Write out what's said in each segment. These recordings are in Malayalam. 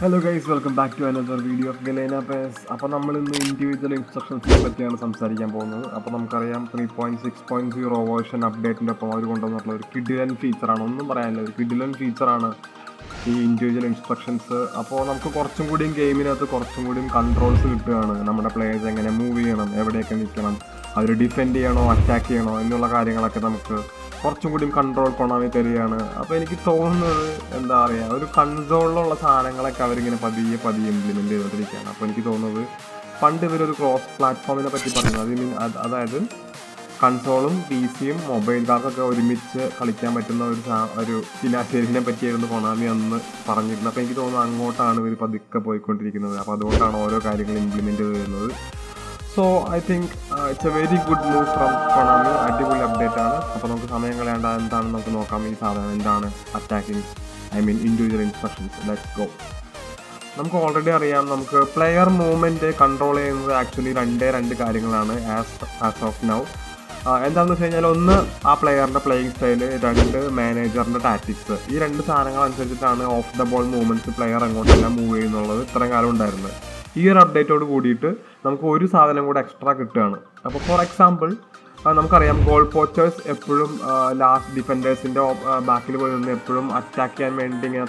Hello guys welcome back to another video of Galena PES അപ്പോൾ നമ്മൾ ഇന്ന് ഇൻഡിവിജ്വൽ ഇൻസ്ട്രക്ഷൻസിനെ പറ്റിയാണ് സംസാരിക്കാൻ പോകുന്നത്. അപ്പോൾ നമുക്കറിയാം three point six point zero version അപ്ഡേറ്റിന്റെ ഒപ്പം അവർ കൊണ്ടുവന്നിട്ടുള്ള ഒരു കിഡിലൻ ഫീച്ചറാണ് ഒന്നും പറയാനില്ല ഒരു കിഡിലൻ ഫീച്ചറാണ് ഈ ഇൻഡിവിജ്വൽ ഇൻസ്ട്രക്ഷൻസ് അപ്പോൾ നമുക്ക് കുറച്ചും കൂടിയും ഗെയിമിനകത്ത് കുറച്ചും കൂടിയും കൺട്രോൾസ് കിട്ടുകയാണ്. നമ്മുടെ പ്ലേയേഴ്സ് എങ്ങനെ മൂവ് ചെയ്യണം എവിടെയൊക്കെ നിൽക്കണം അവർ ഡിഫെൻഡ് ചെയ്യണോ അറ്റാക്ക് ചെയ്യണോ എന്നുള്ള കാര്യങ്ങളൊക്കെ നമുക്ക് കുറച്ചും കൂടി കൺട്രോൾ കൊണാമി തരികയാണ്. അപ്പോൾ എനിക്ക് തോന്നുന്നത് എന്താ പറയുക ഒരു കൺസോളിലുള്ള സാധനങ്ങളൊക്കെ അവരിങ്ങനെ പതിയെ പതിയെ ഇംപ്ലിമെന്റ് ചെയ്തുകൊണ്ടിരിക്കുകയാണ് അപ്പോൾ എനിക്ക് തോന്നുന്നത് പണ്ട് ഇവരൊരു ക്രോസ് പ്ലാറ്റ്ഫോമിനെ പറ്റി പറഞ്ഞു അത് മീൻ അതായത് കൺസോളും പി സിയും മൊബൈൽ കാർക്കൊക്കെ ഒരുമിച്ച് കളിക്കാൻ പറ്റുന്ന ഒരു ഒരു ഫിനാശേരിനെ പറ്റിയായിരുന്നു കൊണാമി അന്ന് പറഞ്ഞിരുന്നത്. അപ്പോൾ എനിക്ക് തോന്നുന്നു അങ്ങോട്ടാണ് ഇവർ പതുക്കെ പോയിക്കൊണ്ടിരിക്കുന്നത്. അപ്പോൾ അതുകൊണ്ടാണ് ഓരോ കാര്യങ്ങൾ ഇംപ്ലിമെന്റ് വരുന്നത്. So I think it's a very good move from Konami അടിപൊളി അപ്ഡേറ്റ് ആണ്. അപ്പോൾ നമുക്ക് സമയം കളയേണ്ട എന്താണെന്ന് നമുക്ക് നോക്കാം. ഈ സാധനം എന്താണ് attacking I mean individual instructions let's go നമുക്ക് ഓൾറെഡി അറിയാം. നമുക്ക് പ്ലെയർ മൂവ്മെന്റ് കൺട്രോൾ ചെയ്യുന്നത് ആക്ച്വലി രണ്ടേ രണ്ട് കാര്യങ്ങളാണ് ആസ് ആസ് ഓഫ് നൗ എന്താണെന്ന് വെച്ച് കഴിഞ്ഞാൽ ഒന്ന് ആ പ്ലെയറിന്റെ പ്ലേയിങ് സ്റ്റൈൽ രണ്ട് മാനേജറിന്റെ ടാറ്റിക്സ് ഈ രണ്ട് സാധനങ്ങൾ അനുസരിച്ചിട്ടാണ് of the ball movements player അങ്ങോട്ടെല്ലാം move ചെയ്യുന്നുള്ളത്. ഇത്രയും കാലം ഉണ്ടായിരുന്നത്. ഈ ഒരു അപ്ഡേറ്റോട് കൂടിയിട്ട് നമുക്ക് ഒരു സാധനം കൂടെ എക്സ്ട്രാ കിട്ടുകയാണ്. അപ്പോൾ ഫോർ എക്സാമ്പിൾ നമുക്കറിയാം ഗോൾ പോച്ചേഴ്സ് എപ്പോഴും ലാസ്റ്റ് ഡിഫൻഡേഴ്സിന്റെ ബാക്കിൽ പോയി നിന്ന് എപ്പോഴും അറ്റാക്ക് ചെയ്യാൻ വേണ്ടി ഇങ്ങനെ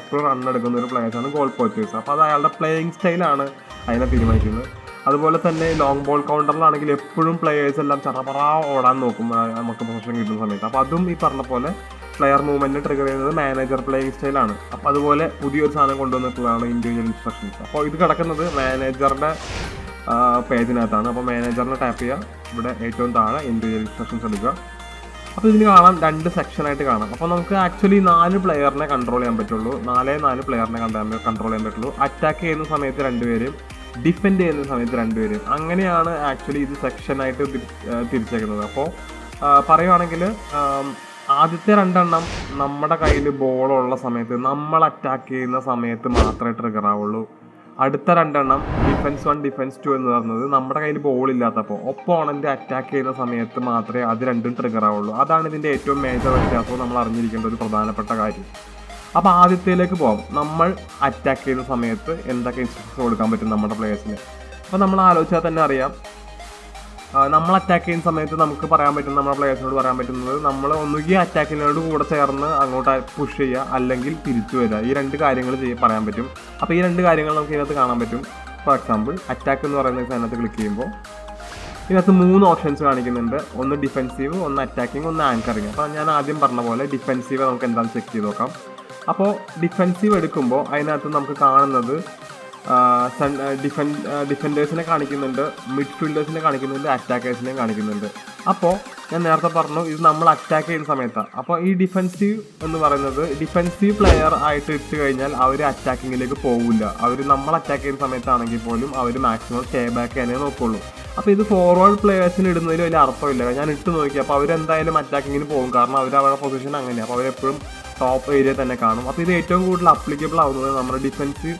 എപ്പോഴും റൺ എടുക്കുന്ന ഒരു പ്ലേയേഴ്സാണ് ഗോൾ പോച്ചേഴ്സ് അപ്പോൾ അത് അയാളുടെ പ്ലേയിങ് സ്റ്റൈലാണ് അതിനെ തീരുമാനിക്കുന്നത്. അതുപോലെ തന്നെ ലോങ് ബോൾ കൗണ്ടറിലാണെങ്കിൽ എപ്പോഴും പ്ലേയേഴ്സ് എല്ലാം ചറപറ ഓടാൻ നോക്കും നമുക്ക് പൊസിഷൻ കിട്ടുന്ന സമയത്ത്. അപ്പോൾ അതും ഈ പറഞ്ഞ പോലെ പ്ലെയർ മൂവ്മെന്റ് ട്രിഗർ ചെയ്യുന്നത് മാനേജർ പ്ലേയിങ് സ്റ്റൈലാണ് അപ്പോൾ അതുപോലെ പുതിയൊരു സാധനം കൊണ്ടുവന്നിട്ടുള്ളതാണ് ഇൻഡിവിജ്വൽ ഇൻസ്ട്രക്ഷൻസ് അപ്പോൾ ഇത് കിടക്കുന്നത് മാനേജറുടെ പേജിനകത്താണ്. അപ്പോൾ മാനേജറിനെ ടാപ്പ് ചെയ്യുക. ഇവിടെ ഏറ്റവും താഴെ ഇൻഡിവിജ്വൽ ഇൻസ്ട്രക്ഷൻസ് എടുക്കുക. അപ്പോൾ ഇതിന് കാണാം രണ്ട് സെക്ഷനായിട്ട് കാണാം. അപ്പോൾ നമുക്ക് ആക്ച്വലി നാല് പ്ലെയറിനെ കൺട്രോൾ ചെയ്യാൻ പറ്റുള്ളൂ. നാലേ നാല് പ്ലെയറിനെ കൺട്രോൾ ചെയ്യാൻ പറ്റുള്ളൂ. അറ്റാക്ക് ചെയ്യുന്ന സമയത്ത് രണ്ടുപേരും ഡിഫെൻഡ് ചെയ്യുന്ന സമയത്ത് രണ്ടുപേരും അങ്ങനെയാണ് ആക്ച്വലി ഇത് സെക്ഷനായിട്ട് തിരിച്ചേക്കുന്നത്. അപ്പോൾ പറയുവാണെങ്കിൽ ആദ്യത്തെ രണ്ടെണ്ണം നമ്മുടെ കയ്യിൽ ബോളുള്ള സമയത്ത് നമ്മൾ അറ്റാക്ക് ചെയ്യുന്ന സമയത്ത് മാത്രമേ ട്രിഗർ ആവുള്ളൂ. അടുത്ത രണ്ടെണ്ണം ഡിഫൻസ് വൺ ഡിഫൻസ് ടു എന്ന് പറയുന്നത് നമ്മുടെ കയ്യിൽ ബോൾ ഇല്ലാത്തപ്പോൾ ഒപ്പോണന്റ് അറ്റാക്ക് ചെയ്യുന്ന സമയത്ത് മാത്രമേ അത് രണ്ടും ട്രിഗർ ആവുള്ളൂ. അതാണ് ഇതിന്റെ ഏറ്റവും മേജർ വ്യത്യാസവും നമ്മൾ അറിഞ്ഞിരിക്കേണ്ട ഒരു പ്രധാനപ്പെട്ട കാര്യം. അപ്പോൾ ആദ്യത്തേലേക്ക് പോകാം നമ്മൾ അറ്റാക്ക് ചെയ്യുന്ന സമയത്ത് എന്തൊക്കെ ഇൻസ്ട്രക്ഷൻസ് കൊടുക്കാൻ പറ്റും നമ്മുടെ പ്ലേയേഴ്സിന് അപ്പോൾ നമ്മൾ ആലോചിച്ചാൽ തന്നെ അറിയാം. നമ്മൾ അറ്റാക്ക് ചെയ്യുന്ന സമയത്ത് നമുക്ക് പറയാൻ പറ്റുന്ന നമ്മുടെ പ്ലേയേഴ്സിനോട് പറയാൻ പറ്റുന്നത് നമ്മൾ ഒന്നുകിൽ അറ്റാക്കിനോട് കൂടെ ചേർന്ന് അങ്ങോട്ട് പുഷ് ചെയ്യുക അല്ലെങ്കിൽ തിരിച്ചു വരിക. ഈ രണ്ട് കാര്യങ്ങൾ ചെയ്യാൻ പറയാൻ പറ്റും. അപ്പോൾ ഈ രണ്ട് കാര്യങ്ങൾ നമുക്ക് ഇതിനകത്ത് കാണാൻ പറ്റും. ഫോർ എക്സാമ്പിൾ അറ്റാക്ക് എന്ന് പറയുന്ന സാധനത്ത് ക്ലിക്ക് ചെയ്യുമ്പോൾ ഇതിനകത്ത് മൂന്ന് ഓപ്ഷൻസ് കാണിക്കുന്നുണ്ട്. ഒന്ന് ഡിഫെൻസീവ് ഒന്ന് അറ്റാക്കിംഗ് ഒന്ന് ആങ്കറിങ് അപ്പോൾ ഞാൻ ആദ്യം പറഞ്ഞ പോലെ ഡിഫെൻസീവ് നമുക്ക് എന്താണെന്ന് ചെക്ക് ചെയ്ത് നോക്കാം. അപ്പോൾ ഡിഫെൻസീവ് എടുക്കുമ്പോൾ അതിനകത്ത് നമുക്ക് കാണുന്നത് ഡിഫൻ ഡിഫൻഡേഴ്സിനെ കാണിക്കുന്നുണ്ട് മിഡ്ഫീൽഡേഴ്സിനെ കാണിക്കുന്നുണ്ട് അറ്റാക്കേഴ്സിനെ കാണിക്കുന്നുണ്ട്. അപ്പോൾ ഞാൻ നേരത്തെ പറഞ്ഞു ഇത് നമ്മൾ അറ്റാക്ക് ചെയ്യുന്ന സമയത്താണ് അപ്പോൾ ഈ ഡിഫെൻസീവ് എന്ന് പറയുന്നത് ഡിഫെൻസീവ് പ്ലെയർ ആയിട്ട് ഇട്ട് കഴിഞ്ഞാൽ അവർ അറ്റാക്കിങ്ങിലേക്ക് പോകില്ല അവർ നമ്മൾ അറ്റാക്ക് ചെയ്യുന്ന സമയത്താണെങ്കിൽ പോലും അവർ മാക്സിമം സ്റ്റേ ബാക്ക് ചെയ്യാനേ നോക്കുള്ളൂ. അപ്പോൾ ഇത് ഫോർവേഡ് പ്ലെയേഴ്സിന് ഇടുന്നതിൽ വലിയ അർത്ഥമില്ല. ഞാൻ ഇട്ട് നോക്കി അപ്പോൾ അവരെന്തായാലും അറ്റാക്കിങ്ങിന് പോകും. കാരണം അവർ അവരുടെ പൊസിഷൻ അങ്ങനെയാണ് അപ്പോൾ അവരെപ്പോഴും ടോപ്പ് ഏരിയ തന്നെ കാണും. അപ്പോൾ ഇത് ഏറ്റവും കൂടുതൽ അപ്ലിക്കബിൾ ആവുന്നത് നമ്മുടെ defensive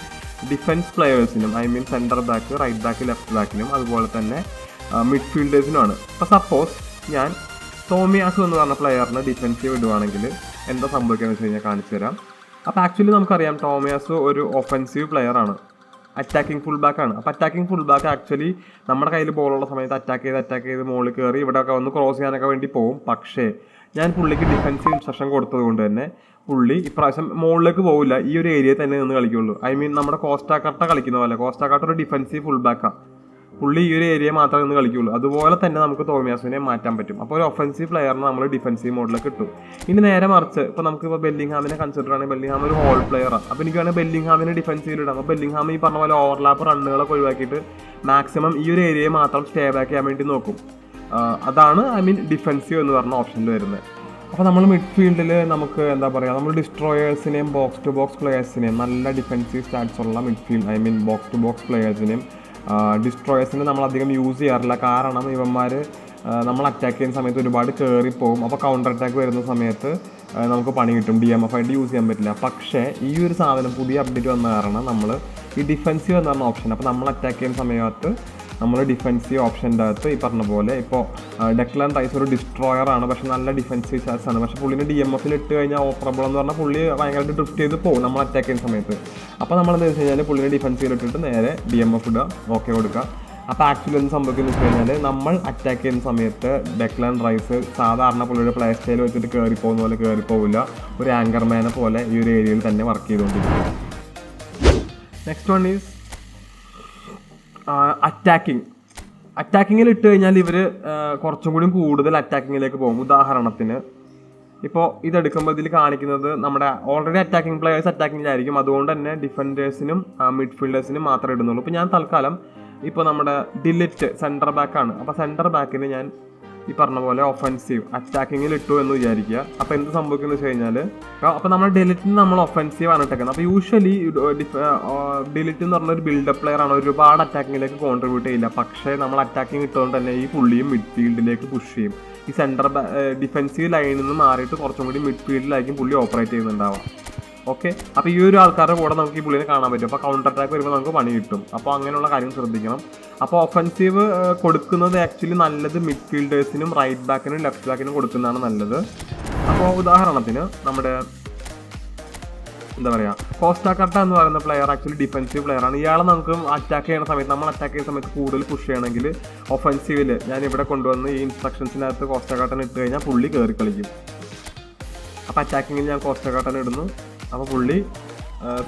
defence പ്ലെയേഴ്സിനും I mean centre back right back left ബാക്കിനും അതുപോലെ തന്നെ മിഡ്ഫീൽഡേഴ്സിനുമാണ് ഇപ്പോൾ സപ്പോസ് ഞാൻ തോമിയാസ് എന്ന് പറഞ്ഞ പ്ലെയറിന് ഡിഫൻസീവ് ഇടുവാണെങ്കിൽ എന്താ സംഭവിക്കുക വെച്ച് കഴിഞ്ഞാൽ കാണിച്ചു തരാം. അപ്പോൾ ആക്ച്വലി നമുക്കറിയാം ടോമിയാസ് ഒരു ഒഫൻസീവ് പ്ലെയറാണ് അറ്റാക്കിംഗ് ഫുൾ ബാക്ക് ആണ്. അപ്പോൾ അറ്റാക്കിംഗ് ഫുൾ ബാക്ക് ആക്ച്വലി നമ്മുടെ കയ്യിൽ ബോളുള്ള സമയത്ത് അറ്റാക്ക് ചെയ്ത് അറ്റാക്ക് ചെയ്ത് മുകളിൽ കയറി ഇവിടെയൊക്കെ വന്ന് ക്രോസ് ചെയ്യാനൊക്കെ വേണ്ടി പോകും പക്ഷേ ഞാൻ പുള്ളിക്ക് ഡിഫൻസീവ് ഇൻസ്ട്രക്ഷൻ കൊടുത്തത് കൊണ്ട് തന്നെ പുള്ളി ഇപ്രാവശ്യം മുകളിലേക്ക് പോകില്ല ഈ ഒരു ഏരിയയിൽ തന്നെ നിന്ന് കളിക്കുള്ളൂ. ഐ മീൻ നമ്മുടെ കോസ്റ്റാക്കാട്ട കളിക്കുന്ന പോലെ. കോസ്റ്റാക്കാട്ട ഒരു ഡിഫൻസീവ് ഫുൾ ബാക്കാണ് പുള്ളി ഈ ഒരു ഏരിയ മാത്രമേ നിന്ന് കളിക്കുള്ളൂ. അതുപോലെ തന്നെ നമുക്ക് തോമിയാസിനെ മാറ്റാൻ പറ്റും. അപ്പോൾ ഒരു ഒഫൻസീവ് പ്ലെയറിനെ നമ്മൾ ഡിഫൻസീവ് മോഡിലേക്ക് കിട്ടും ഇനി നേരെ മറിച്ച് ഇപ്പോൾ നമുക്ക് ഇപ്പോൾ ബെല്ലിംഗ്ഹാമിനെ കൺസിഡർ ആണെങ്കിൽ ബെല്ലിംഗ്ഹാം ഒരു ഹോൾ പ്ലെയറാണ് അപ്പോൾ എനിക്ക് വേണമെങ്കിൽ ബെല്ലിംഗ്ഹാമിനെ ഡിഫൻസീവിൽ ഇടാം. അപ്പോൾ ബെല്ലിംഗ്ഹാം ഈ പറഞ്ഞ പോലെ ഓവർലാപ്പ് റണ്ണുകളൊക്കെ ഒഴിവാക്കിയിട്ട് മാക്സിമം ഈ ഒരു ഏരിയയെ മാത്രം സ്റ്റേ ബാക്ക് ചെയ്യാൻ വേണ്ടി നോക്കും. അതാണ് ഐ മീൻ ഡിഫൻസീവ് എന്ന് പറഞ്ഞ ഓപ്ഷനിൽ വരുന്നത്. അപ്പോൾ നമ്മൾ മിഡ്ഫീൽഡിൽ നമുക്ക് എന്താ പറയുക നമ്മൾ ഡിസ്ട്രോയേഴ്സിനെയും ബോക്സ് ടു ബോക്സ് പ്ലെയേഴ്സിനെയും നല്ല ഡിഫൻസീവ് സ്റ്റാറ്റ്സ് ഉള്ള midfield I mean box to box പ്ലെയേഴ്സിനെയും ഡിസ്ട്രോയേഴ്സിനെ നമ്മൾ അധികം യൂസ് ചെയ്യാറില്ല. കാരണം ഇവന്മാർ നമ്മൾ അറ്റാക്ക് ചെയ്യുന്ന സമയത്ത് ഒരുപാട് കയറിപ്പോകും അപ്പോൾ കൗണ്ടർ അറ്റാക്ക് വരുന്ന സമയത്ത് നമുക്ക് പണി കിട്ടും. ഡി എം എഫ് ആയിട്ട് യൂസ് ചെയ്യാൻ പറ്റില്ല. പക്ഷേ ഈ ഒരു സാധനം പുതിയ അപ്ഡേറ്റ് വന്ന കാരണം നമ്മൾ ഈ ഡിഫൻസീവ് എന്ന് പറഞ്ഞ ഓപ്ഷൻ അപ്പോൾ നമ്മൾ അറ്റാക്ക് ചെയ്യുന്ന സമയത്ത് നമ്മൾ ഡിഫൻസീവ് ഓപ്ഷന്റെ അകത്ത് ഈ പറഞ്ഞ പോലെ ഇപ്പോൾ ഡെക്ലാൻ റൈസ് ഒരു ഡിസ്ട്രോയർ ആണ് പക്ഷെ നല്ല ഡിഫൻസീവ് ചാർജ് ആണ്. പക്ഷെ പുള്ളിനെ ഡി എം എഫിൽ ഇട്ട് കഴിഞ്ഞാൽ ഓപ്പറബിൾ എന്ന് പറഞ്ഞാൽ പുള്ളി ഭയങ്കരമായിട്ട് ഡ്രിഫ്റ്റ് ചെയ്ത് പോകും നമ്മൾ അറ്റാക്ക് ചെയ്യുന്ന സമയത്ത്. അപ്പോൾ നമ്മൾ എന്താ വെച്ച് കഴിഞ്ഞാൽ പുള്ളിനെ ഡിഫെൻസീവിൽ ഇട്ടിട്ട് നേരെ ഡി എം എഫ് ഇടുക ഓക്കെ കൊടുക്കുക. അപ്പോൾ ആക്ച്വലി എന്ത് സംഭവിക്കുന്നത് വെച്ച് കഴിഞ്ഞാൽ നമ്മൾ അറ്റാക്ക് ചെയ്യുന്ന സമയത്ത് ഡെക്ലാൻ റൈസ് സാധാരണ പുള്ളിയുടെ പ്ലേ സ്റ്റൈൽ വെച്ചിട്ട് കയറി പോകുന്ന പോലെ കയറി പോവില്ല ഒരു ആങ്കർമാനെ പോലെ ഈ ഒരു ഏരിയയിൽ തന്നെ വർക്ക് ചെയ്തുകൊണ്ടിരിക്കും. നെക്സ്റ്റ് വൺ ഈസ് അറ്റാക്കിംഗ് അറ്റാക്കിങ്ങിൽ ഇട്ട് കഴിഞ്ഞാൽ ഇവർ കുറച്ചും കൂടി കൂടുതൽ അറ്റാക്കിങ്ങിലേക്ക് പോകും. ഉദാഹരണത്തിന് ഇപ്പോൾ ഇതെടുക്കുമ്പോൾ ഇതിൽ കാണിക്കുന്നത് നമ്മുടെ ഓൾറെഡി അറ്റാക്കിംഗ് പ്ലെയേഴ്സ് അറ്റാക്കിങ്ങിലായിരിക്കും അതുകൊണ്ട് തന്നെ ഡിഫൻഡേഴ്സിനും മിഡ്ഫീൽഡേഴ്സിനും മാത്രമേ ഇടുന്നുള്ളൂ. ഇപ്പോൾ ഞാൻ തൽക്കാലം ഇപ്പോൾ നമ്മുടെ ഡിലിറ്റ് സെന്റർ ബാക്കാണ് അപ്പോൾ സെന്റർ ബാക്കിന് ഞാൻ ഈ പറഞ്ഞ പോലെ ഒഫൻസീവ് അറ്റാക്കിങ്ങിൽ ഇട്ടു എന്ന് വിചാരിക്കുക. അപ്പോൾ എന്ത് സംഭവിക്കുന്നു വെച്ച് കഴിഞ്ഞാൽ അപ്പോൾ നമ്മൾ ഡെലിറ്റിന് നമ്മൾ ഒഫൻസീവ് ആണ് ഇട്ടേക്കുന്നത്. അപ്പോൾ യൂഷ്വലി ഡിലിറ്റ് എന്ന് പറഞ്ഞ ഒരു ബിൽഡപ്പ് പ്ലെയർ ആണ് ഒരുപാട് അറ്റാക്കിങ്ങിലേക്ക് കോൺട്രിബ്യൂട്ട് ചെയ്യില്ല. പക്ഷേ നമ്മൾ അറ്റാക്കിങ് ഇട്ടുകൊണ്ട് തന്നെ ഈ പുള്ളിയും മിഡ്ഫീൽഡിലേക്ക് പുഷ് ചെയ്യും. ഈ സെന്റർ ഡിഫെൻസീവ് ലൈനിൽ നിന്ന് മാറിയിട്ട് കുറച്ചും കൂടി മിഡ്ഫീൽഡിലായിരിക്കും പുള്ളി ഓപ്പറേറ്റ് ചെയ്യുന്നുണ്ടാവുക. ഓക്കെ? അപ്പോൾ ഈ ഒരു ആൾക്കാരുടെ കൂടെ നമുക്ക് ഈ പുള്ളിനെ കാണാൻ പറ്റും. അപ്പോൾ കൗണ്ടർ അറ്റാക്ക് വരുമ്പോൾ നമുക്ക് പണി കിട്ടും. അപ്പോൾ അങ്ങനെയുള്ള കാര്യം ശ്രദ്ധിക്കണം. അപ്പോൾ ഒഫൻസീവ് കൊടുക്കുന്നത് ആക്ച്വലി നല്ലത് മിഡ്ഫീൽഡേഴ്സിനും റൈറ്റ് ബാക്കിനും ലെഫ്റ്റ് ബാക്കിനും കൊടുക്കുന്നതാണ് നല്ലത്. അപ്പോൾ ഉദാഹരണത്തിന് നമ്മുടെ എന്താ പറയുക കോസ്റ്റാക്കട്ട എന്ന് പറയുന്ന പ്ലെയർ ആക്ച്വലി ഡിഫൻസീവ് പ്ലെയർ ആണ്. ഇയാളെ നമുക്ക് അറ്റാക്ക് ചെയ്യുന്ന സമയത്ത് നമ്മൾ അറ്റാക്ക് ചെയ്യുന്ന സമയത്ത് കൂടുതൽ പുഷ് ചെയ്യണമെങ്കിൽ ഒഫൻസീവിൽ ഞാൻ ഇവിടെ കൊണ്ടുവന്ന് ഈ ഇൻസ്ട്രക്ഷൻസിനകത്ത് കോസ്റ്റാക്കട്ടൻ ഇട്ട് കഴിഞ്ഞാൽ പുള്ളി കയറി കളിക്കും. അപ്പോൾ അറ്റാക്കിങ്ങിൽ ഞാൻ കോസ്റ്റാക്കട്ടൻ ഇടുന്നു. അപ്പോൾ പുള്ളി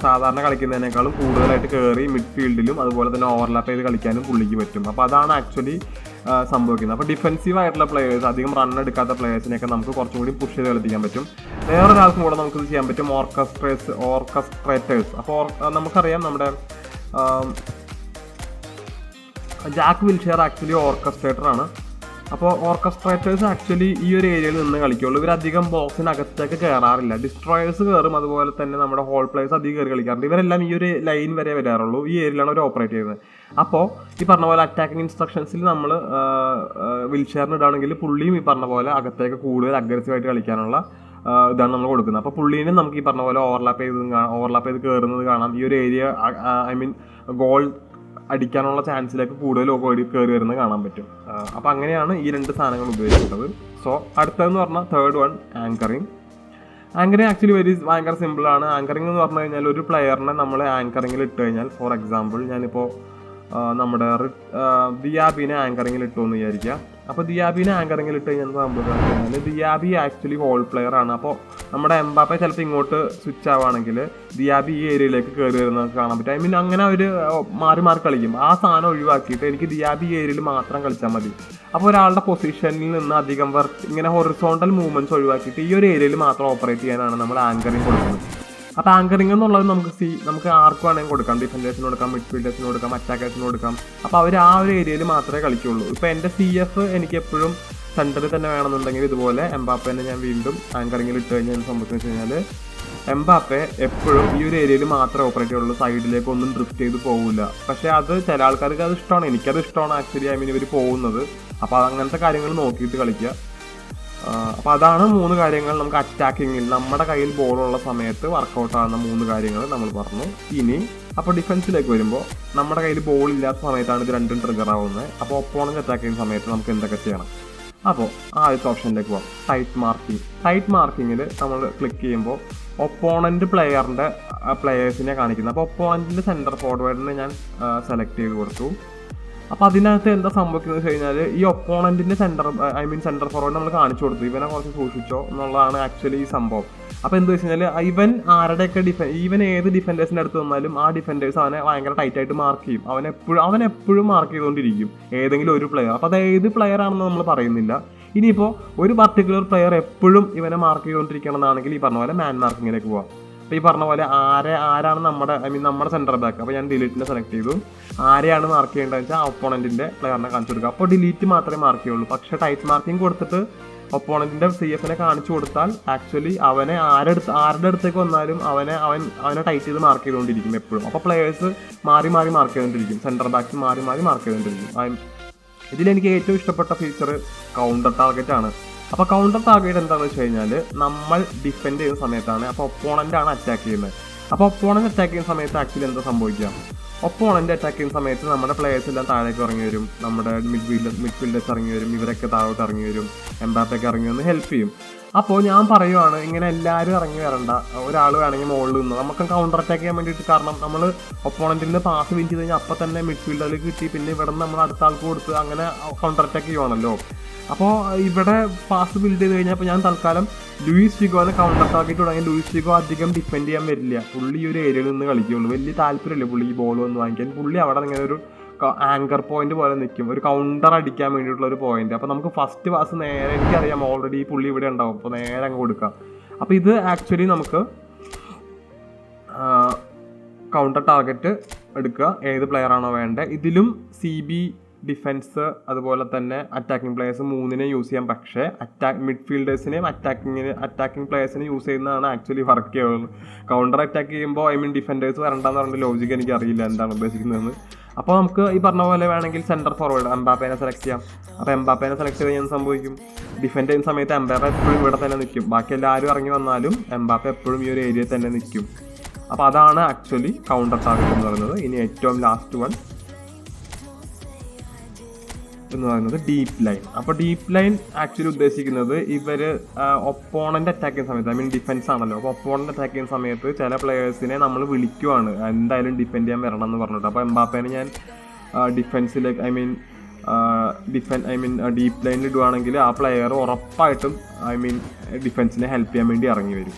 സാധാരണ കളിക്കുന്നതിനേക്കാളും കൂടുതലായിട്ട് കയറി മിഡ്ഫീൽഡിലും അതുപോലെ തന്നെ ഓവർലാപ്പ് ചെയ്ത് കളിക്കാനും പുള്ളിക്ക് പറ്റും. അപ്പോൾ അതാണ് ആക്ച്വലി സംഭവിക്കുന്നത്. അപ്പോൾ ഡിഫെൻസീവ് ആയിട്ടുള്ള പ്ലേയേഴ്സ് അധികം റൺ എടുക്കാത്ത പ്ലേയേഴ്സിനെയൊക്കെ നമുക്ക് കുറച്ചും കൂടി പുഷ് ചെയ്ത് കളിപ്പിക്കാൻ പറ്റും. വേറൊരാൾക്കും കൂടെ നമുക്ക് ഇത് ചെയ്യാൻ പറ്റും ഓർക്കസ്ട്രേസ് ഓർക്കസ്ട്രേറ്റേഴ്സ് അപ്പോൾ നമുക്കറിയാം നമ്മുടെ ജാക്ക് വിൽഷെയർ ആക്ച്വലി ഓർക്കസ്ട്രേറ്റർ ആണ്. അപ്പോൾ ഓർക്കസ്ട്രേറ്റേഴ്സ് ആക്ച്വലി ഈ ഒരു ഏരിയയിൽ നിന്ന് കളിക്കുള്ളൂ. ഇവരധികം ബോക്സിനകത്തേക്ക് കയറാറില്ല ഡിസ്ട്രോയേഴ്സ് കയറും അതുപോലെ തന്നെ നമ്മുടെ ഹോൾ പ്ലേയേഴ്സ് അധികം കയറി കളിക്കാറുണ്ട്. ഇവരെല്ലാം ഈ ഒരു ലൈൻ വരെ വരാറുള്ളൂ. ഈ ഏരിയയിലാണ് അവർ ഓപ്പറേറ്റ് ചെയ്യുന്നത്. അപ്പോൾ ഈ പറഞ്ഞ പോലെ അറ്റാക്കിംഗ് ഇൻസ്ട്രക്ഷൻസിൽ നമ്മൾ വിൽഷെയറിന് ഇടാണെങ്കിൽ പുള്ളിയും ഈ പറഞ്ഞ പോലെ അകത്തേക്ക് കൂടുതൽ അഗ്രസീവായിട്ട് കളിക്കാനുള്ള ഇതാണ് നമ്മൾ കൊടുക്കുന്നത്. അപ്പോൾ പുള്ളീനെ നമുക്ക് ഈ പറഞ്ഞ പോലെ ഓവർലാപ്പ് ചെയ്ത് ഓവർലാപ്പ് ചെയ്ത് കയറുന്നത് കാണാം. ഈ ഒരു ഏരിയ ഐ മീൻ ഗോൾ അടിക്കാനുള്ള ചാൻസിലേക്ക് കൂടുതൽ ഓടി കയറി വരുന്നത് കാണാൻ പറ്റും. അപ്പോൾ അങ്ങനെയാണ് ഈ രണ്ട് സാധനങ്ങൾ ഉപയോഗിക്കുന്നത് സോ അടുത്തതെന്ന് പറഞ്ഞാൽ third one anchoring anchoring actually very ഭയങ്കര സിമ്പിളാണ് ആങ്കറിങ് എന്ന് പറഞ്ഞു കഴിഞ്ഞാൽ ഒരു പ്ലെയറിനെ നമ്മൾ ആങ്കറിങ്ങിൽ ഇട്ട് കഴിഞ്ഞാൽ ഫോർ എക്സാമ്പിൾ ഞാനിപ്പോൾ നമ്മുടെ ദിയാബിനെ ആങ്കറിങ്ങിൽ ഇട്ടു എന്ന് വിചാരിക്കുക അപ്പോൾ ദിയാബിനെ ആങ്കറിങ്ങിൽ ഇട്ട് കഴിഞ്ഞാൽ നമ്മൾ കഴിഞ്ഞാൽ ദിയാബി ആക്ച്വലി ഹോൾ പ്ലെയർ ആണ്. അപ്പോൾ നമ്മുടെ എംബാപ്പെ ചിലപ്പോൾ ഇങ്ങോട്ട് സ്വിച്ച് ആവുകയാണെങ്കിൽ ദിയാബി ഈ ഏരിയയിലേക്ക് കയറി വരുന്നത് കാണാൻ പറ്റും. ഐ മീൻ അങ്ങനെ അവർ മാറി മാറി കളിക്കും. ആ സാധനം ഒഴിവാക്കിയിട്ട് എനിക്ക് ദിയാബി ഈ ഏരിയയിൽ മാത്രം കളിച്ചാൽ മതി. അപ്പോൾ ഒരാളുടെ പൊസിഷനിൽ നിന്ന് അധികം വർക്ക് ഇങ്ങനെ ഹൊറിസോണ്ടൽ മൂവ്മെന്റ്സ് ഒഴിവാക്കിയിട്ട് ഈ ഒരു ഏരിയയിൽ മാത്രം ഓപ്പറേറ്റ് ചെയ്യാനാണ് നമ്മൾ ആങ്കറിങ് കൊടുക്കുന്നത്. അപ്പോൾ ആങ്കറിംഗ് എന്നുള്ളത് നമുക്ക് സി നമുക്ക് ആർക്കും വേണമെങ്കിൽ കൊടുക്കാം. ഡിഫൻഡേഴ്സിന് കൊടുക്കാം മിഡ്ഫീൽഡേഴ്സിന് കൊടുക്കാം അറ്റാക്കേഴ്സിന് കൊടുക്കാം. അപ്പോൾ അവർ ആ ഒരു ഏരിയയിൽ മാത്രമേ കളിക്കുള്ളൂ. ഇപ്പോൾ എന്റെ സി എഫ് എനിക്ക് എപ്പോഴും സെന്ററിൽ തന്നെ വേണമെന്നുണ്ടെങ്കിൽ ഇതുപോലെ എംബാപ്പേനെ ഞാൻ വീണ്ടും ആങ്കറിങ്ങിൽ ഇട്ട് കഴിഞ്ഞാൽ സംഭവിച്ചു കഴിഞ്ഞാൽ എംബാപ്പെ എപ്പോഴും ഈ ഒരു ഏരിയയിൽ മാത്രമേ ഓപ്പറേറ്റ് ചെയ്യുള്ളൂ. സൈഡിലേക്ക് ഒന്നും ഡ്രിഫ്റ്റ് ചെയ്ത് പോകില്ല പക്ഷേ അത് ചില ആൾക്കാർക്ക് അത് ഇഷ്ടമാണ്. എനിക്കത് ഇഷ്ടമാണ്. ആക്ച്വലി ഐ മീൻ ഇവർ പോകുന്നത്. അപ്പോൾ അങ്ങനത്തെ കാര്യങ്ങൾ നോക്കിയിട്ട് കളിക്കുക. അപ്പോൾ അതാണ് മൂന്ന് കാര്യങ്ങൾ നമുക്ക് അറ്റാക്കിങ്ങിൽ നമ്മുടെ കയ്യിൽ ബോളുള്ള സമയത്ത് വർക്കൗട്ടാകുന്ന മൂന്ന് കാര്യങ്ങൾ നമ്മൾ പറഞ്ഞു. ഇനി അപ്പോൾ ഡിഫൻസിലേക്ക് വരുമ്പോൾ നമ്മുടെ കയ്യിൽ ബോൾ ഇല്ലാത്ത സമയത്താണ് ഇത് രണ്ടും ട്രിഗർ ആവുന്നത്. അപ്പോൾ ഒപ്പോണന്റ് അറ്റാക്ക് ചെയ്യുന്ന സമയത്ത് നമുക്ക് എന്തൊക്കെ ചെയ്യണം? അപ്പോൾ ആദ്യത്തെ ഓപ്ഷനിലേക്ക് പോകാം ടൈറ്റ് മാർക്കിംഗ് ടൈറ്റ് മാർക്കിങ്ങിൽ നമ്മൾ ക്ലിക്ക് ചെയ്യുമ്പോൾ ഒപ്പോണന്റ് പ്ലെയറിന്റെ പ്ലെയേഴ്സിനെ കാണിക്കുന്നത് അപ്പോൾ ഒപ്പോണന്റിന്റെ സെന്റർ ഫോർവേഡിനെ ഞാൻ സെലക്ട് ചെയ്ത് കൊടുത്തു. അപ്പോൾ അതിനകത്ത് എന്താ സംഭവിക്കുന്നത് വെച്ച് കഴിഞ്ഞാൽ ഈ ഒപ്പോണന്റിന്റെ centre I mean centre forward നമ്മൾ കാണിച്ചു കൊടുത്തു. ഇവനെ കുറച്ച് സൂക്ഷിച്ചോ എന്നുള്ളതാണ് ആക്ച്വലി ഈ സംഭവം. അപ്പോൾ എന്താ വെച്ച് കഴിഞ്ഞാൽ ഇവൻ ആരുടെയൊക്കെ ഡിഫെ ഈവൻ ഏത് ഡിഫൻഡേഴ്സിന്റെ അടുത്ത് വന്നാലും ആ ഡിഫൻഡേഴ്സ് അവനെ ഭയങ്കര ടൈറ്റ് ആയിട്ട് മാർക്ക് ചെയ്യും. അവൻ എപ്പോഴും അവൻ എപ്പോഴും മാർക്ക് ചെയ്തുകൊണ്ടിരിക്കും ഏതെങ്കിലും ഒരു പ്ലെയർ അപ്പോൾ അത് ഏത് പ്ലെയർ ആണെന്ന് നമ്മൾ പറയുന്നില്ല. ഇനിയിപ്പോൾ ഒരു പർട്ടിക്കുലർ പ്ലെയർ എപ്പോഴും ഇവനെ മാർക്ക് ചെയ്തുകൊണ്ടിരിക്കണം എന്നാണെങ്കിൽ ഈ പറഞ്ഞ പോലെ മാൻ മാർക്കിങ്ങിലേക്ക് പോവാം. അപ്പോൾ ഈ പറഞ്ഞ പോലെ ആരെ ആരാണ് നമ്മുടെ ഐ മീൻ നമ്മുടെ സെന്റർ ബാക്ക് അപ്പോൾ ഞാൻ ഡിലീറ്റിനെ സെലക്ട് ചെയ്തു. ആരെയാണ് മാർക്ക് ചെയ്യേണ്ടത് വെച്ചാൽ ഒപ്പോണന്റിന്റെ പ്ലെയറിനെ കാണിച്ചു കൊടുക്കുക. അപ്പോൾ ഡിലീറ്റ് മാത്രമേ മാർക്ക് ചെയ്യുള്ളൂ. പക്ഷേ ടൈറ്റ് മാർക്കിംഗ് കൊടുത്തിട്ട് ഒപ്പോണന്റിന്റെ സി എഫിനെ കാണിച്ചു കൊടുത്താൽ ആക്ച്വലി അവനെ ആരെടുത്ത് ആരുടെ അടുത്തേക്ക് വന്നാലും അവനെ അവൻ അവനെ ടൈറ്റ് ചെയ്ത് മാർക്ക് ചെയ്തുകൊണ്ടിരിക്കും എപ്പോഴും. അപ്പോൾ പ്ലെയേഴ്സ് മാറി മാറി മാർക്ക് ചെയ്തുകൊണ്ടിരിക്കും. സെന്റർ ബാക്ക് മാറി മാറി മാർക്ക് ചെയ്തുകൊണ്ടിരിക്കും. ഇതിലെനിക്ക് ഏറ്റവും ഇഷ്ടപ്പെട്ട ഫീച്ചർ കൗണ്ടർ ടാർഗറ്റ് ആണ്. അപ്പോൾ കൗണ്ടർ ടാർഗറ്റ് എന്താണെന്ന് വെച്ച് കഴിഞ്ഞാൽ നമ്മൾ ഡിഫെൻഡ് ചെയ്യുന്ന സമയത്താണ് അപ്പോൾ ഒപ്പോണന്റ് ആണ് അറ്റാക്ക് ചെയ്യുന്നത്. അപ്പോൾ ഒപ്പോണന്റ് അറ്റാക്ക് ചെയ്യുന്ന സമയത്ത് ആക്ച്വലി എന്താ സംഭവിക്കുക? ഒപ്പോണന്റ് അറ്റാക്ക് ചെയ്യുന്ന സമയത്ത് നമ്മുടെ പ്ലേയേഴ്സ് എല്ലാം താഴേക്ക് ഇറങ്ങി വരും. നമ്മുടെ മിഡ് ഫീൽഡ് മിഡ് ഫീൽഡേഴ്സ് ഇറങ്ങി വരും. ഇവരൊക്കെ താഴോട്ട് ഇറങ്ങി വരും. എംബാപ്പൊക്കെ ഇറങ്ങി വന്ന് ഹെൽപ്പ് ചെയ്യും. അപ്പോൾ ഞാൻ പറയുവാണ് ഇങ്ങനെ എല്ലാവരും ഇറങ്ങി വരണ്ട. ഒരാൾ വേണമെങ്കിൽ മുകളിൽ നിന്ന്. നമുക്ക് കൗണ്ടർ അറ്റാക്ക് ചെയ്യാൻ വേണ്ടിയിട്ട് കാരണം നമ്മൾ ഒപ്പോണന്റിൽ നിന്ന് പാസ് വിൻ ചെയ്ത് കഴിഞ്ഞാൽ അപ്പം തന്നെ മിഡ് ഫീൽഡിൽ കിട്ടി. പിന്നെ ഇവിടെ നിന്ന് നമ്മൾ അടുത്ത ആൾക്ക് കൊടുത്ത് അങ്ങനെ കൗണ്ടർ അറ്റാക്ക് ചെയ്യുവാണല്ലോ. അപ്പോൾ ഇവിടെ പാസ് ബിൽഡ് ചെയ്ത് കഴിഞ്ഞാൽ ഞാൻ തൽക്കാലം ലൂയിസ് ഫിഗോനെ കൗണ്ടർ ടാർഗറ്റ് തുടങ്ങി. ലൂയിസ് ഫിഗോ അധികം ഡിപ്പെൻഡ് ചെയ്യാൻ വരില്ല. പുള്ളി ഈ ഒരു ഏരിയയിൽ നിന്ന് കളിക്കുകയുള്ളൂ വലിയ താല്പര്യമില്ല പുള്ളി ഈ ബോൾ വന്ന് വാങ്ങിക്കാൻ. പുള്ളി അവിടെ ഇങ്ങനെ ഒരു ആങ്കർ പോയിന്റ് പോലെ നിൽക്കും ഒരു കൗണ്ടർ അടിക്കാൻ വേണ്ടിയിട്ടുള്ള ഒരു പോയിന്റ് അപ്പോൾ നമുക്ക് ഫസ്റ്റ് പാസ് നേരെ എനിക്കറിയാം ഓൾറെഡി ഈ പുള്ളി ഇവിടെ ഉണ്ടാവും. അപ്പോൾ നേരെ അങ്ങ് കൊടുക്കാം. അപ്പോൾ ഇത് ആക്ച്വലി നമുക്ക് കൗണ്ടർ ടാർഗറ്റ് എടുക്കുക. ഏത് പ്ലെയർ ആണോ വേണ്ടത് ഇതിലും സി ബി ഡിഫെൻസ് അതുപോലെ തന്നെ അറ്റാക്കിംഗ് പ്ലേയേഴ്സ് മൂന്നിനെ യൂസ് ചെയ്യാം. പക്ഷേ അറ്റാക്ക് മിഡ്ഫീൽഡേഴ്സിനെയും അറ്റാക്കിങ്ങിന് അറ്റാക്കിംഗ് പ്ലേയേഴ്സിനെ യൂസ് ചെയ്യുന്നതാണ് ആക്ച്വലി വർക്ക് ചെയ്യുന്നത്. കൗണ്ടർ അറ്റാക്ക് ചെയ്യുമ്പോൾ ഐ മീൻ ഡിഫൻഡേഴ്സ് വരണ്ടെന്ന് പറഞ്ഞ ലോജിക്ക് എനിക്ക് അറിയില്ല എന്താണ് ഉദ്ദേശിക്കുന്നതെന്ന്. അപ്പോൾ നമുക്ക് ഈ പറഞ്ഞ പോലെ വേണമെങ്കിൽ സെന്റർ ഫോർവേഡ് എംബാപ്പേനെ സെലക്ട് ചെയ്യാം. അപ്പോൾ എംബാപ്പേനെ സെലക്ട് കഴിഞ്ഞാൽ സംഭവിക്കും? ഡിഫെൻഡ് ചെയ്യുന്ന സമയത്ത് എംബാപ്പ എപ്പോഴും ഇവിടെ തന്നെ നിൽക്കും. ബാക്കി എല്ലാവരും ഇറങ്ങി വന്നാലും എംബാപ്പ എപ്പോഴും ഈ ഒരു ഏരിയയിൽ തന്നെ നിൽക്കും. അപ്പോൾ അതാണ് ആക്ച്വലി കൗണ്ടർ ടാർഗറ്റ് എന്ന് പറയുന്നത്. ഇനി ഏറ്റവും ലാസ്റ്റ് വൺ എന്ന് പറയുന്നത് ഡീപ്പ് ലൈൻ അപ്പോൾ ഡീപ്പ് ലൈൻ ആക്ച്വലി ഉദ്ദേശിക്കുന്നത് ഇവർ ഒപ്പോണന്റ് അറ്റാക്ക് ചെയ്യുന്ന സമയത്ത് ഐ മീൻ ഡിഫൻസ് ആണല്ലോ. അപ്പോൾ ഒപ്പോണന്റ് അറ്റാക്ക് ചെയ്യുന്ന സമയത്ത് ചില പ്ലെയേഴ്സിനെ നമ്മൾ വിളിക്കുവാണ്. എന്തായാലും ഡിഫൻഡ് ചെയ്യാൻ വരണം എന്ന് പറഞ്ഞിട്ട്. അപ്പോൾ എംബാപ്പേനെ ഞാൻ ഡിഫൻസിലേക്ക് I mean defence I mean deep ലൈനിൽ ഇടുവാണെങ്കിൽ ആ പ്ലെയർ ഉറപ്പായിട്ടും ഐ മീൻ ഡിഫൻസിനെ ഹെൽപ്പ് ചെയ്യാൻ വേണ്ടി ഇറങ്ങി വരും.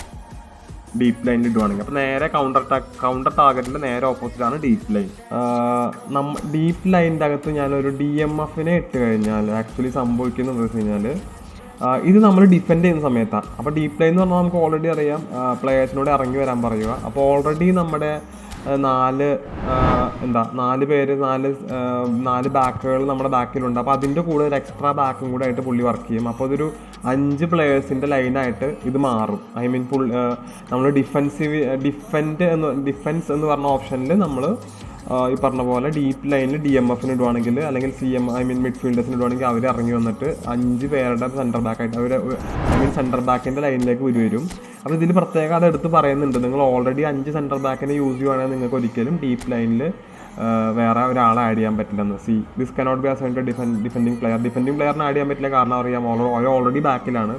ഡീപ്പ് ലൈനിൽ ഇടുവാണെങ്കിൽ. അപ്പോൾ നേരെ കൗണ്ടർ കൗണ്ടർ ടാർഗറ്റിന്റെ നേരെ ഓപ്പോസിറ്റാണ് ഡീപ്പ് ലൈൻ നമ്മ ഡീപ്പ് ലൈനിന്റെ അകത്ത് ഞാനൊരു ഡി എം എഫിനെ ഇട്ട് കഴിഞ്ഞാൽ ആക്ച്വലി സംഭവിക്കുന്നത് വെച്ച് കഴിഞ്ഞാൽ ഇത് നമ്മൾ ഡിഫെൻഡ് ചെയ്യുന്ന സമയത്താണ് അപ്പോൾ ഡീപ്പ് ലൈൻ എന്ന് പറഞ്ഞാൽ നമുക്ക് ഓൾറെഡി അറിയാം പ്ലേയേഴ്സിനോട് ഇറങ്ങി വരാൻ പറയുക. അപ്പോൾ ഓൾറെഡി നമ്മുടെ നാല് എന്താ നാല് പേര് നാല് നാല് ബാക്കുകൾ നമ്മുടെ ബാക്കിലുണ്ട്. അപ്പോൾ അതിന്റെ കൂടെ ഒരു എക്സ്ട്രാ ബാക്കും കൂടെ ആയിട്ട് പുള്ളി വർക്ക് ചെയ്യും. അപ്പോൾ അതൊരു അഞ്ച് പ്ലെയേഴ്സിന്റെ ലൈനായിട്ട് ഇത് മാറും. ഐ മീൻ പുൾ നമ്മൾ ഡിഫെൻസീവ് ഡിഫെൻഡ് എന്ന് ഡിഫെൻസ് എന്ന് പറഞ്ഞ ഓപ്ഷനിൽ നമ്മൾ ഈ പറഞ്ഞ പോലെ ഡീപ്പ് ലൈനിൽ ഡി എം എഫിന് ഇടുവാണെങ്കിൽ അല്ലെങ്കിൽ സി എം ഐ മീൻ മിഡ്ഫീൽഡേഴ്സിന് ഇടുവാണെങ്കിൽ അവർ ഇറങ്ങി വന്നിട്ട് അഞ്ച് പേരുടെ സെന്റർ ബാക്കായിട്ട് അവർ ഐ മീൻ സെന്റർ ബാക്കിന്റെ ലൈനിലേക്ക് ഒരു വരും അപ്പോൾ ഇതിൽ പ്രത്യേകം അത് എടുത്ത് പറയുന്നുണ്ട്. നിങ്ങൾ ഓൾറെഡി അഞ്ച് സെന്റർ ബാക്കിനെ യൂസ് ചെയ്യുവാണെങ്കിൽ നിങ്ങൾക്ക് ഒരിക്കലും ഡീപ്പ് ലൈനിൽ വേറെ ഒരാളെ ആഡ് ചെയ്യാൻ പറ്റില്ലെന്ന്. See this cannot be assigned defence defending player defending പ്ലെയറിനെ add ചെയ്യാൻ പറ്റില്ല. കാരണം അറിയാം ഓൾ ഓൾറെഡി ബാക്കിലാണ്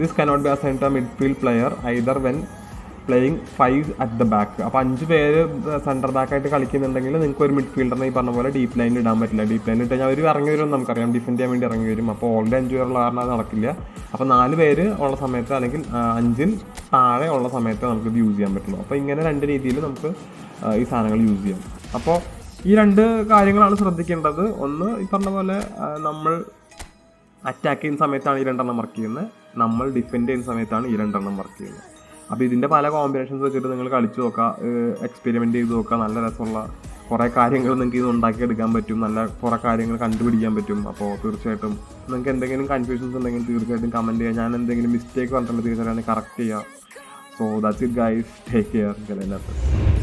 this cannot be assigned to midfield player either when playing five at the back അപ്പോൾ അഞ്ച് പേര് സെന്റർ ബാക്കായിട്ട് കളിക്കുന്നുണ്ടെങ്കിൽ നിങ്ങൾക്ക് ഒരു മിഡ് ഫീൽഡറിനെ ഈ പറഞ്ഞ പോലെ ഡീപ്പ് ലൈനിൽ ഇടാൻ പറ്റില്ല. ഡീപ്പ് ലൈനിൽ ഇട്ട് കഴിഞ്ഞാൽ അവർ ഇറങ്ങി വരും നമുക്കറിയാം. ഡിഫെൻഡ് ചെയ്യാൻ വേണ്ടി ഇറങ്ങി വരും. അപ്പോൾ ഓൾറെഡി അഞ്ച് പേരുള്ള കാരണം അത് നടക്കില്ല. അപ്പോൾ നാല് പേര് ഉള്ള സമയത്ത് അല്ലെങ്കിൽ അഞ്ചിൽ താഴെ ഉള്ള സമയത്ത് നമുക്ക് ഇത് യൂസ് ചെയ്യാൻ പറ്റുള്ളൂ. അപ്പോൾ ഇങ്ങനെ രണ്ട് രീതിയിൽ നമുക്ക് ഈ സാധനങ്ങൾ യൂസ് ചെയ്യാം. അപ്പോൾ ഈ രണ്ട് കാര്യങ്ങളാണ് ശ്രദ്ധിക്കേണ്ടത്. ഒന്ന് ഈ പറഞ്ഞ പോലെ നമ്മൾ അറ്റാക്ക് ചെയ്യുന്ന സമയത്താണ് ഈ രണ്ടെണ്ണം വർക്ക് ചെയ്യുന്നത്. നമ്മൾ ഡിഫെൻഡ് ചെയ്യുന്ന സമയത്താണ് ഈ രണ്ടെണ്ണം വർക്ക് ചെയ്യുന്നത്. അപ്പോൾ ഇതിന്റെ പല കോമ്പിനേഷൻസ് വെച്ചിട്ട് നിങ്ങൾ കളിച്ച് നോക്കുക എക്സ്പെരിമെന്റ് ചെയ്ത് നോക്കുക നല്ല രസമുള്ള കുറേ കാര്യങ്ങൾ നിങ്ങൾക്ക് ഇത് ഉണ്ടാക്കിയെടുക്കാൻ പറ്റും. നല്ല കുറേ കാര്യങ്ങൾ കണ്ടുപിടിക്കാൻ പറ്റും. അപ്പോൾ തീർച്ചയായിട്ടും നിങ്ങൾക്ക് എന്തെങ്കിലും കൺഫ്യൂഷൻസ് ഉണ്ടെങ്കിൽ തീർച്ചയായിട്ടും കമന്റ് ചെയ്യുക ഞാൻ എന്തെങ്കിലും മിസ്റ്റേക്ക് വന്നിട്ടുണ്ടെങ്കിൽ തീർച്ചയായിട്ടും കറക്റ്റ് ചെയ്യുക so that's it guys take care